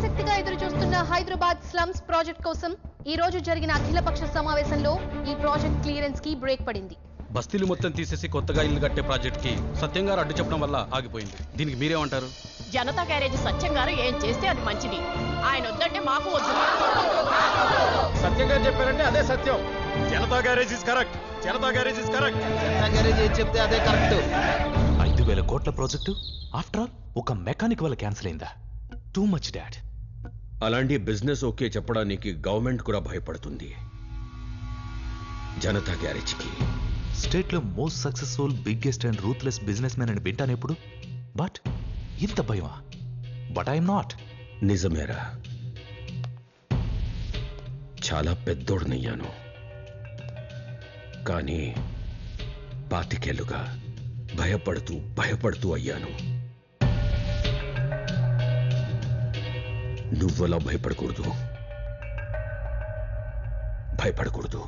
ఆసక్తిగా ఎదురు చూస్తున్న హైదరాబాద్ స్లమ్స్ ప్రాజెక్ట్ కోసం ఈ రోజు జరిగిన అఖిలపక్ష సమావేశంలో ఈ ప్రాజెక్ట్ క్లియరెన్స్కి బ్రేక్ పడింది. బస్తీలు మొత్తం తీసేసి కొత్తగా ఇల్లు కట్టే ప్రాజెక్ట్కి సత్యం గారు అడ్డు చెప్పడం వల్ల ఆగిపోయింది. దీనికి మీరేమంటారు? జనతా గ్యారేజ్ సత్యం గారు ఏం చేస్తే అది మంచిది. ఆయన వద్దంటే మాకు వద్దు. సత్యం గారు చెప్పారంటే అదే సత్యం. Janata garage is correct. Janata garage is correct. Garage ఏది చెప్తే అదే కరెక్ట్. ఐదు వేల కోట్ల ప్రాజెక్టు? ఆఫ్టర్ ఆల్ ఒక మెకానిక్ వల్ల క్యాన్సిల్ అయిందా? టూ మచ్ డాడ్ అలాంటి బిజినెస్ ఓకే చెప్పడానికి గవర్నమెంట్ కూడా భయపడుతుంది. జనతా గ్యారేజ్కి. స్టేట్లో most successful biggest and ruthless business man అని వింటాను ఎప్పుడు? బట్ ఇంత భయమా? But I'm not. నిజమేరా. చాలా పెద్దోడునయ్యాను. కానీ పాతికేళ్ళుగా భయపడుతూ భయపడుతూ అయ్యాను. నువ్వలా భయపడకూడదు. భయపడకూడదు.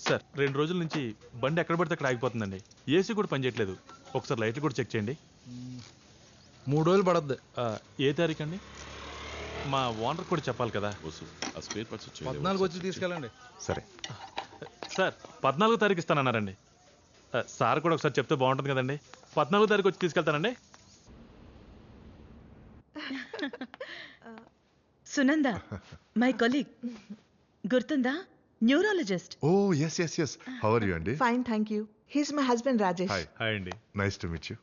సార్ రెండు రోజుల నుంచి బండి ఎక్కడ పడితే అక్కడ ఆగిపోతుందండి. ఏసీ కూడా పనిచేయట్లేదు ఒకసారి లైట్లు కూడా చెక్ చేయండి. మూడు రోజులు పడద్దు. ఆ, ఏ తారీఖు అండి? మా ఓనర్ కూడా చెప్పాలి కదా. పద్నాలుగు వచ్చి తీసుకెళ్ళండి. సరే. సార్ పద్నాలుగో తారీఖు ఇస్తానన్నారండి. సార్ కూడా ఒకసారి చెప్తే బాగుంటుంది కదండి. పద్నాలుగో తారీఖు వచ్చి తీసుకెళ్తానండి. సునంద మై కొలీగ్ గుర్తుందా? Neurologist oh yes yes yes how are you అండి fine thank you he's my husband Rajesh hi hi అండి నైస్ టు మీట్ యూ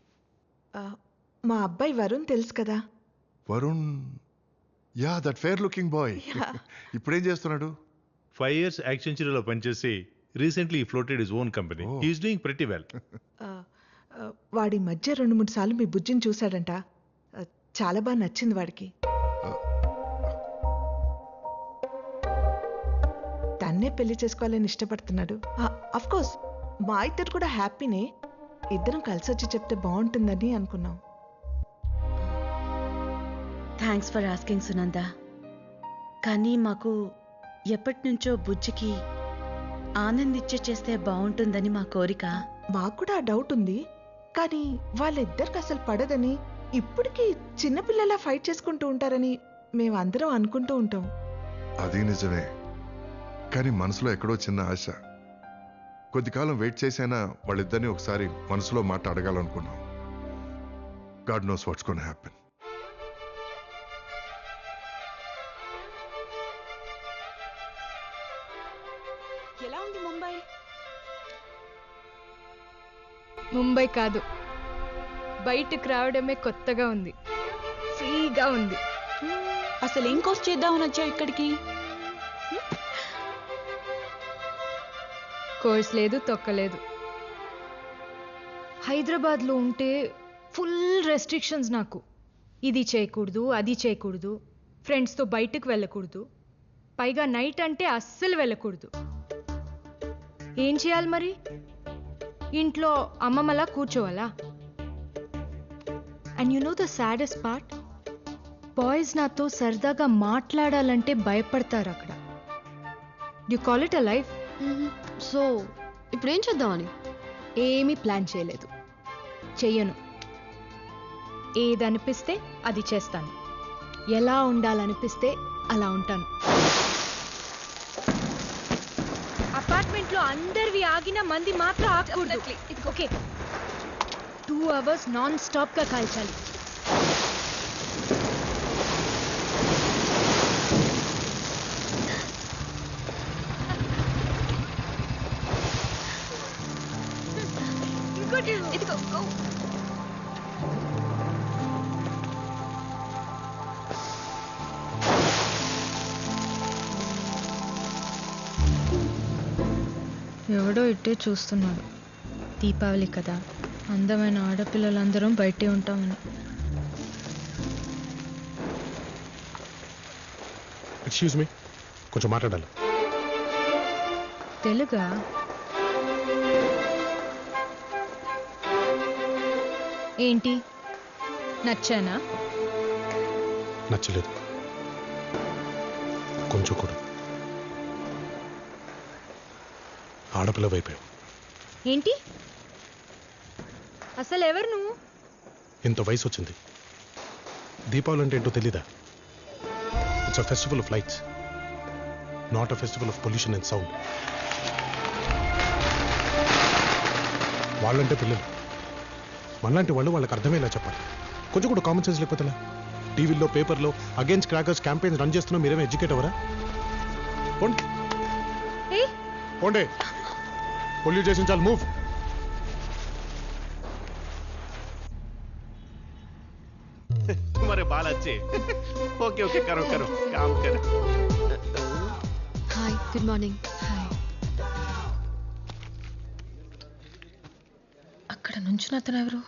మా అబ్బాయి వరుణ్ తెలుసు కదా? Varun? Ya that fair looking boy Yeah. ఇప్పుడేం చేస్తున్నాడు? ఫైవ్ ఇయర్స్ యాక్సెంచరీలో పనిచేసి recently floated his own company. He's doing pretty well వాడి మధ్య రెండు మూడు సార్లు మీ బుజ్జిని చూశాడంట. చాలా బాగా నచ్చింది వాడికి. తన్నే పెళ్ళి చేసుకోవాలని ఇష్టపడుతున్నాడు. అఫ్ కోర్స్ మా ఇద్దరు కూడా హ్యాపీనే. ఇద్దరం కలిసి వచ్చి చెప్తే బాగుంటుందని అనుకున్నాం. థ్యాంక్స్ ఫర్ ఆస్కింగ్ సునంద కానీ మాకు ఎప్పటి నుంచో బుజ్జికి ఆనందిచ్చే చేస్తే బాగుంటుందని మా కోరిక. మాకు కూడా ఆ డౌట్ ఉంది. కానీ వాళ్ళిద్దరికి అసలు పడదని ఇప్పటికీ చిన్నపిల్లలా ఫైట్ చేసుకుంటూ ఉంటారని మేమందరం అనుకుంటూ ఉంటాం. అది నిజమే. కానీ మనసులో ఎక్కడో చిన్న ఆశ. కొద్ది కాలం వెయిట్ చేసైనా వాళ్ళిద్దరిని ఒకసారి మనసులో మాట అడగాలనుకున్నాం. God knows what's gonna happen. ఎలా ఉంది ముంబై? ముంబై కాదు. బయటకు రావడమే కొత్తగా ఉంది. ఫ్రీగా ఉంది. అసలు ఏం కోర్స్ చేద్దామని వచ్చావు ఇక్కడికి? కోర్స్ లేదు తొక్కలేదు. హైదరాబాద్లో ఉంటే ఫుల్ రెస్ట్రిక్షన్స్ నాకు. ఇది చేయకూడదు అది చేయకూడదు. ఫ్రెండ్స్తో బయటకు వెళ్ళకూడదు. పైగా నైట్ అంటే అస్సలు వెళ్ళకూడదు. ఏం చేయాలి మరి? ఇంట్లో అమ్మమ్మలా కూర్చోవాలా? And you know the saddest part boys నాతో సరదాగా మాట్లాడాలంటే భయపడతారు అక్కడ. You call it a life so ఇప్పుడు ఏం చేద్దామని? ఏమీ ప్లాన్ చేయలేదు. చెయ్యను. ఏదనిపిస్తే అది చేస్తాను. ఎలా ఉండాలనిపిస్తే అలా ఉంటాను. అపార్ట్మెంట్లో అందరివి ఆగిన మంది మాత్రం ఆగకూడదు. ఓకే టూ అవర్స్ నాన్ స్టాప్గా కాల్చాలి ఇదిగో. ఎవడో ఇట్టే చూస్తున్నాడు. దీపావళి కదా. అందమైన ఆడపిల్లలందరం బయటే ఉంటామని. ఎక్స్క్యూజ్ మీ కొంచెం మాట్లాడాలి. తెలుగా? ఏంటి? నచ్చానా? నచ్చలేదు. కొంచెం కూడా. ఆడపిల్ల వైపోయావు ఏంటి? అసలు ఎవరు నువ్వు ఇంత వయసు వచ్చింది దీపావళి అంటే ఏంటో తెలీదా? It's a festival of lights not a festival of pollution and sound వాళ్ళంటే పిల్లలు. మనలాంటి వాళ్ళు వాళ్ళకి అర్థమయ్యేలా చెప్పాలి. కొంచెం కూడా కామన్ సెన్స్ లేకపోతే టీవీలో పేపర్లో అగేన్స్ట్ క్రాకర్స్ క్యాంపెయిన్స్ రన్ చేస్తున్నా మీరేమో ఎడ్యుకేట్ అవరా పోండి. పొల్యూట్ చేసిన చాలు మూవ్ तुम्हारे बाल अच्छे ओके ओके करो करो काम करो హాయ్ గుడ్ మార్నింగ్ అక్కడ నుంచున్న అతను ఎవరు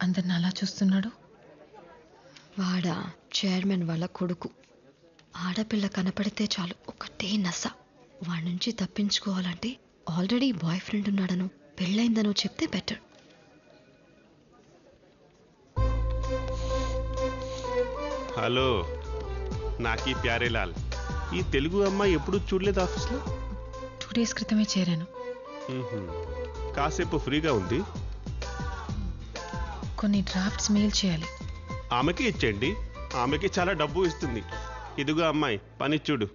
అందరిని అలా చూస్తున్నాడు వాడా చైర్మన్ వాళ్ళ కొడుకు ఆడపిల్ల కనపడితే చాలు ఒకటే నస వాడి నుంచి తప్పించుకోవాలంటే ఆల్రెడీ బాయ్ ఫ్రెండ్ ఉన్నాడను పెళ్ళైందనో చెప్తే బెటర్ హలో నాకీ ప్యారే లాల్. ఈ తెలుగు అమ్మాయి ఎప్పుడు చూడలేదు ఆఫీస్లో? టూ డేస్ క్రితమే చేరాను. కాసేపు ఫ్రీగా ఉంది. కొన్ని డ్రాఫ్ట్స్ మెయిల్ చేయాలి. ఆమెకి ఇచ్చేయండి. ఆమెకి చాలా డబ్బు ఇస్తుంది. ఇదిగో అమ్మాయి పని చూడు.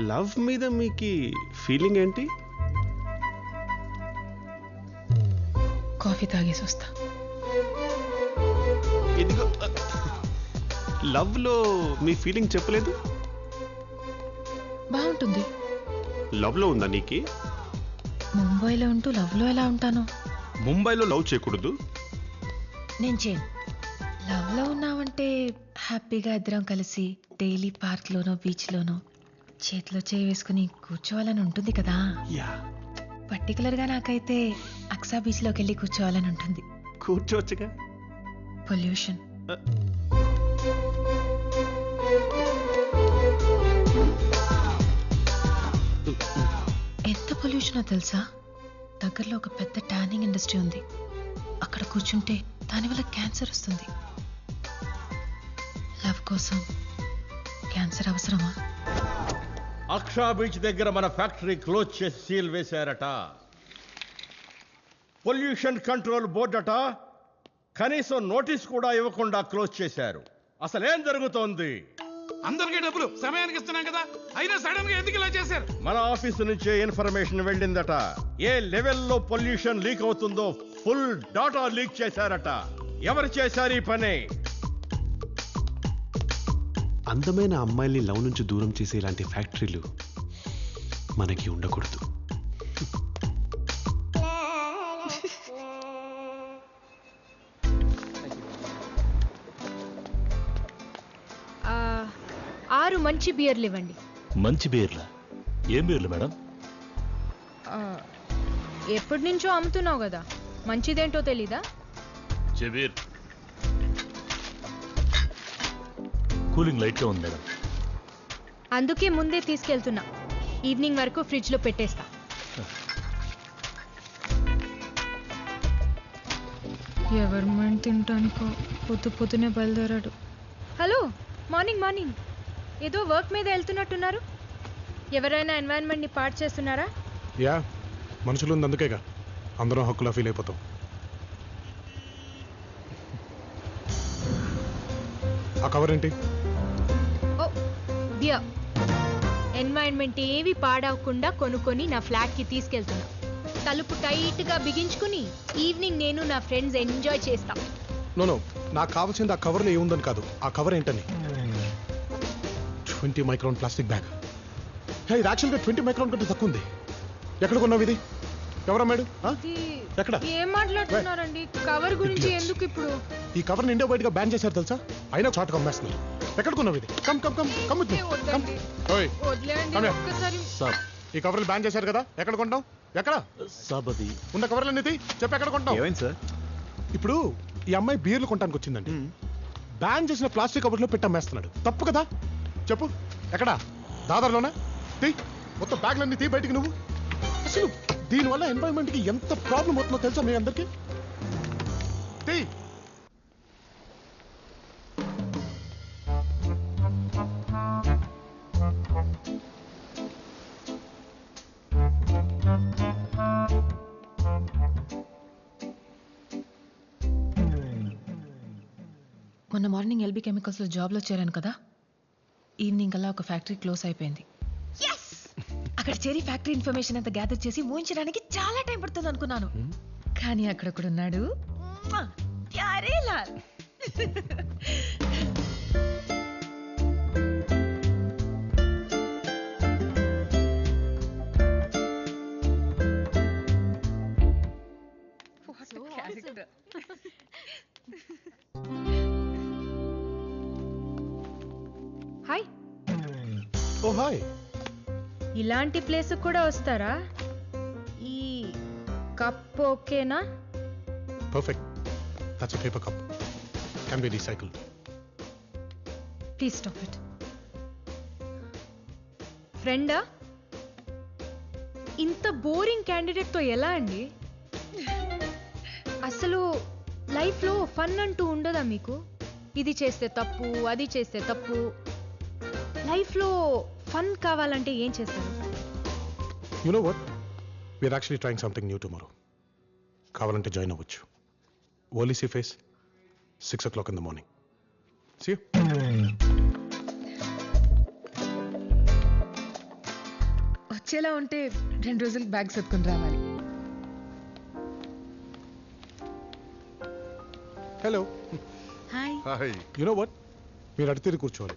లవ్ మీద మీకు ఫీలింగ్ ఏంటి? కాఫీ తాగేసి వస్తా లవ్లో మీ ఫీలింగ్ చెప్పలేదు? బాగుంటుంది. లవ్లో ఉందా నీకి? ముంబైలో ఉంటూ లవ్లో ఎలా ఉంటాను? ముంబైలో లవ్ చేయకూడదు? నేను చేయను. లవ్లో ఉన్నామంటే హ్యాపీగా ఇద్దరం కలిసి డైలీ పార్క్లోనో బీచ్లోనో చేతిలో చేయి వేసుకుని కూర్చోవాలని ఉంటుంది కదా. యా. పర్టికులర్గా నాకైతే అక్సా బీచ్లోకి వెళ్ళి కూర్చోవాలని ఉంటుంది. కూర్చోవచ్చుగా? పొల్యూషన్. ఎంత తెలుసా? దగ్గరలో ఒక పెద్ద ట్యానింగ్ ఇండస్ట్రీ ఉంది. అక్కడ కూర్చుంటే దానివల్ల క్యాన్సర్ వస్తుంది. లవ్ కోసం క్యాన్సర్ అవసరమా? అక్షా బీచ్ దగ్గర మన ఫ్యాక్టరీ క్లోజ్ చేసి సీల్ వేశారట. పొల్యూషన్ కంట్రోల్ బోర్డు అట. కనీసం నోటీస్ కూడా ఇవ్వకుండా క్లోజ్ చేశారు. అసలేం జరుగుతోంది? అందరికీ డబ్బులు. సమయానికి ఇస్తున్నాం కదా. అయినా సడన్గా ఎందుకు ఇలా చేశారు? మన ఆఫీసు నుంచే ఇన్ఫర్మేషన్ వెళ్ళిందట. ఏ లెవెల్లో పొల్యూషన్ లీక్ అవుతుందో ఫుల్ డాటా లీక్ చేశారట. ఎవరు చేశారు ఈ పని? అందమైన అమ్మాయిల్ని లవ్ నుంచి దూరం చేసే ఇలాంటి ఫ్యాక్టరీలు మనకి ఉండకూడదు. ఆరు మంచి బియర్లు ఇవ్వండి మంచి బీర్లా ఏం బీర్లు మేడం? ఆ, ఎప్పటి నుంచో అమ్ముతున్నావు కదా. మంచిదేంటో తెలీదా? చెబీర్. కూలింగ్ లైట్గా ఉంది మేడం. అందుకే ముందే తీసుకెళ్తున్నా. ఈవినింగ్ వరకు ఫ్రిడ్జ్లో పెట్టేస్తా. ఎవరు మైండ్ తింటానికో? పొద్దు పొద్దునే బయలుదేరాడు. Hello morning morning. ఏదో వర్క్ మీద వెళ్తున్నట్టున్నారు. ఎవరైనా ఎన్వైరన్మెంట్ని పాడు చేస్తున్నారా? యా మనుషులు ఉంది అందుకేగా. అందరం హక్కులా ఫీల్ అయిపోతాం. ఆ కవర్ ఏంటి? ఓ బియర్ ఎన్వైరన్మెంట్ ఏవి పాడవకుండా కొనుక్కొని నా ఫ్లాట్కి తీసుకెళ్తున్నా. తలుపు టైట్గా బిగించుకుని ఈవినింగ్ నేను నా ఫ్రెండ్స్ ఎంజాయ్ చేస్తాం. No no. నాకు కావాల్సింది ఆ కవర్లో ఏముందని కాదు. ఆ కవర్ ఏంటని? Twenty micron plastic bag. Hey ఇది యాక్చువల్గా ట్వంటీ మైక్రాన్ కంటే తక్కువ ఉంది. ఎక్కడ కొన్నావు ఇది? ఎవరమ్మాడు? ఎక్కడ? ఏం మాట్లాడుతున్నారండి? కవర్ గురించి. ఎందుకు ఇప్పుడు? ఈ కవర్ ఇండియా బయటగా బ్యాన్ చేశారు తెలుసా? అయినా చాట్ కమ్మేస్తున్నారు ఎక్కడ కొన్నావు ఇది? కమ్ కమ్ కమ్ కమ్ ఓయ్ సాబ్. ఈ కవర్లు బ్యాన్ చేశారు కదా? ఎక్కడ కొంటావు ఎక్కడ? సాబ్ అది. ఉన్న కవర్లు తీ చెప్పి ఎక్కడ కొంటావు ఏమైంది సార్? ఇప్పుడు ఈ అమ్మాయి బీర్లు కొనడానికి వచ్చిందండి. బ్యాన్ చేసిన ప్లాస్టిక్ కవర్లో పెట్టి అమ్మేస్తున్నాడు. తప్పు కదా? చెప్పు. ఎక్కడా? దాదర్లోనా? తీ మొత్తం బ్యాగ్లన్నీ తీ బయటికి నువ్వు. అసలు దీనివల్ల ఎన్వైరన్మెంట్కి కి ఎంత ప్రాబ్లం అవుతుందో తెలుసా మీ అందరికి? తీ. మొన్న మార్నింగ్ ఎల్బీ కెమికల్స్లో జాబ్లో చేరాను కదా. ఈవినింగ్ కల్లా ఒక ఫ్యాక్టరీ క్లోజ్ అయిపోయింది. అక్కడ చేరి ఫ్యాక్టరీ ఇన్ఫర్మేషన్ అంతా గ్యాదర్ చేసి ఊహించడానికి చాలా టైం పడుతుంది అనుకున్నాను. కానీ అక్కడొక్కడున్నాడు మ్మా! ప్యారే హాయ్. Oh hi. ఇలాంటి ప్లేస్ కూడా వస్తారా? ఈ కప్ ఓకేనా? Perfect. That's paper cup can be recycled please stop it ఫ్రెండా ఇంత బోరింగ్ క్యాండిడేట్తో ఎలా అండి? అసలు లైఫ్లో ఫన్ అంటూ ఉండదా మీకు? ఇది చేస్తే తప్పు అది చేస్తే తప్పు లైఫ్లో ఫన్ కావాలంటే ఏం చేస్తారు? You know what we're actually trying something new tomorrow కావాలంటే జాయిన్ అవ్వచ్చు. ఓలీ sea face six o'clock in the morning sea వచ్చేలా ఉంటే రెండు రోజులు బ్యాగ్ సర్దుకొని రావాలి. Hello hi hi you know what మీరు అడితేరి కూర్చోవాలి.